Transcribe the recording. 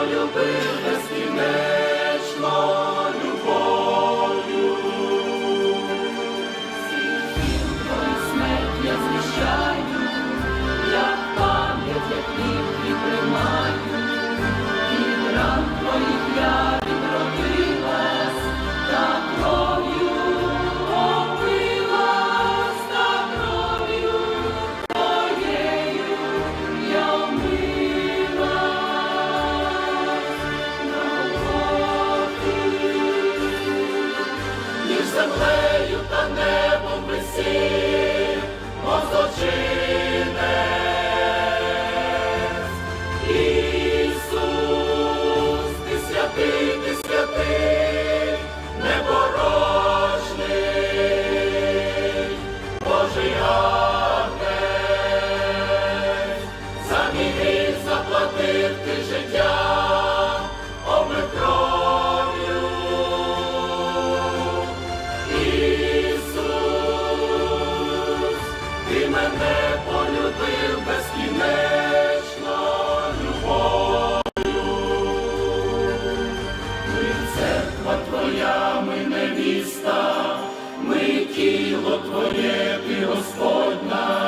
полюбив без життя. Ісус, ти мене полюбив безкінечно любов'ю. Ми церква твоя, ми невіста, ми тіло твоє, ти Господь наш,